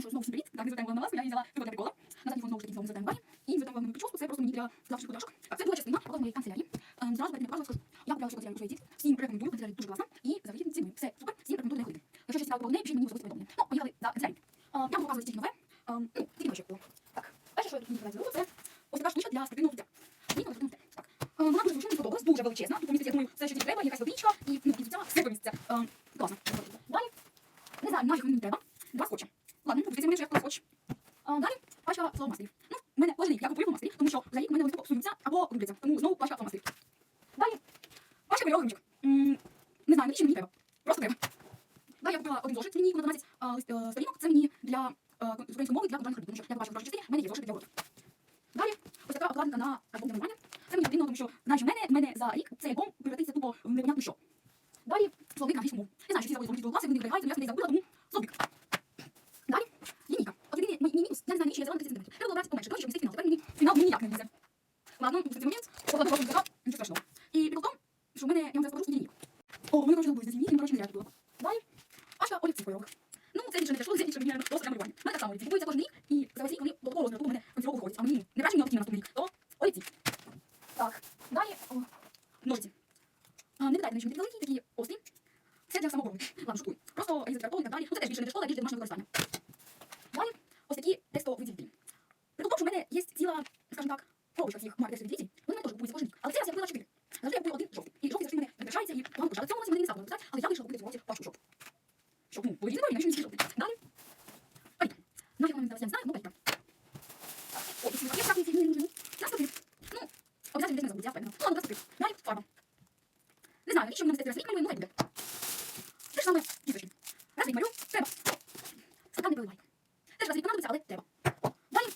сказати, що знову привіт. Так, не звертаємо увагу на ласку, я її взяла для прикола. На задній фон знову ж таки знову не звертаємо уваги. І звертаємо на прическу, це просто мені для завжди. Так, це друга частина моєї канцелярії. Ем, Зразу перед покажу, скажу. Я купляла цю канцелярію у дітки. Всім рекомендую, канцелярія дуже класна. І за вихідні ціни. Все супер, всім рекомендую не ходити. Якщо щось цікаве про неї, пишіть мені повідомлення. Ну, поїхали за канцелярію. Ем, Я буду показувати тільки нове. Ем, Ну, тільки ще було. Так, перше, що я тут мені зробила, це ось така для спортивного взуття. Лінійка для спортивного взуття. Так. Вона дуже зручна, сподобалась, дуже величезна. Тут поміститься, я думаю, все, що тобі треба, якась водичка і, ну, і взуття, все поміститься. Класно. Далі. Не знаю, нафіг мені треба. Два скотча. Ладно, пуститься мені вже як скотч. А, далі пачка фломастерів. Ну, в мене кожен рік я купую фломастері, тому що за рік в мене вони тупо псуються або губляться. Тому знову пачка фломастерів. Далі пачка кольорових ручок. Не знаю, навіщо мені треба. Просто треба. Далі я купила один зошит лінійку на 12 а, е, сторінок. Це мені для е, української мови для контрольних робіт, тому що я побачила першій частині, в мене є зошит для уроків. Далі ось така обкладинка на альбом для. Це мені потрібно, тому що знаєш, мене, мене за рік цей альбом превратиться тупо в непонятно що. Далі словник мову. Я знаю, що всі забули словники класи, вони вибігають, але я не забула, тому словник. Далі лінійка. От єдиний мій мінус, я не знаю, навіщо я взяла на 30 см. Треба було брати поменше, тому що висить фінал. Тепер мені фінал мені ніяк не влізе. Ладно, в цей момент покладу кожен закат, нічого страшного. І прикол в тому, що в мене, я вам зараз покажу свою лінійку. О, вони коротше забулися лінійки, коротше, не було. Далі, пачка олівців кольорових. Ну, це більше не для школи, це більше мені просто для малювання. У мене так само олівці купуються кожен рік, і за рік вони до такого розміру, в мене консерву виходять. А мені не краще мені на наступний рік, то олівці. Так, далі, ножиці. А, не питайте, вони такі великі, такі острі. Це для самооборони. Ладно, шуткую. Просто різати картон і так далі. Ну, це теж більше не для а більше для домашнього використання. Далі, ось такі текстовиділителі. Прикол в тому, що в мене є ціла, скажімо так, коробочка цих марок текстовиділителів. Вони в мене теж купуються кожен рік. Але цей раз я купила чотири. Завжди я купую один жовтий. І жовтий завжди в мене прикрашається і погано пише. Але в цьому році мене не стало написати, але я вирішила купити в цьому році пачку жовтих. Щоб, ну, було різні, навіщо мені жовтий. Далі. Палітка. Нафіг вам зараз я не знаю, ну палітка. Так, О, і пакет трапний, мені не нужен. Наступив. Ну, обов'язково десь не забудь, я впевнена. Ну, ладно, наступив. Далі фарба. Не знаю, навіщо мені мистецтво світ малює, ну хай буде. Те ж саме кісточки. Раз рік малю, треба. Стакан не переливай. Теж раз рік понадобиться, але треба. Далі.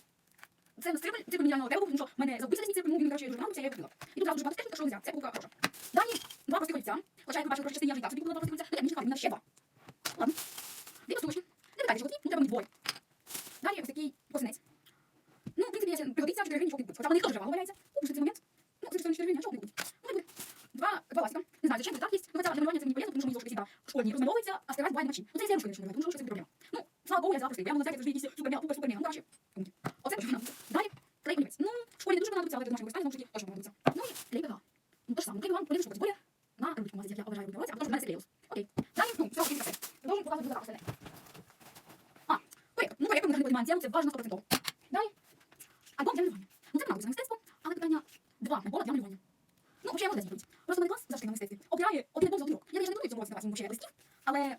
Це циркуль мені реально треба тому що мене забився циркуль, ну він, коротше, дуже понадобився, я купила. І тут дуже багато техніки, що нельзя, це покупка хороша. Далі, два простих олівця. Хоча я побачила, що частині я собі купила два олівця, ну я мені цікаво, мені ще два. Ладно. Дві постулочки. Не питайте, що ну треба мені двоє. Далі ось такий косинець. Ну, в принципі, я пригодиться, 4 гривні, чого не. Хоча вони теж вага валяється. Купиш цей момент. Ну, це 4 гривні, а чого не купить? Ну, хай буде. Два, два ластика. Не знаю, зачем, так є. Ну, хоча для малювання це мені полезно, тому що мені зошити всегда школьні розмальовуються, а стирати буває вночі. Ну, це я ручкою не тому що це проблема. Ну, слава Богу, я простий. Я могла взяти завжди якісь супер, супер, супер, ну, короче. Оце дуже. Далі, клей олівець. Ну, в школі не дуже понадобиться, але для домашнього використання, знову ж таки, точно понадобиться. Ну, і клей. Ну, то ж саме, клей вам полезно, щоб более на ручку мазать, як я обожаю ручку а что в мене це. Окей. Далі, ну, все, окей, все. Продовжуємо показувати за остальне. А, проєктор. Ну, проєктор ми не розуміємо, це важно 100%. Далі, альбом для малювання. Ну, це понадобиться мистецтво, але питання два набора для малювання. Ну, взагалі, я робити. Просто мене клас завжди на мистецтві. Обирає одне до одного. Я не думаю в цьому році давати йому ще листів, але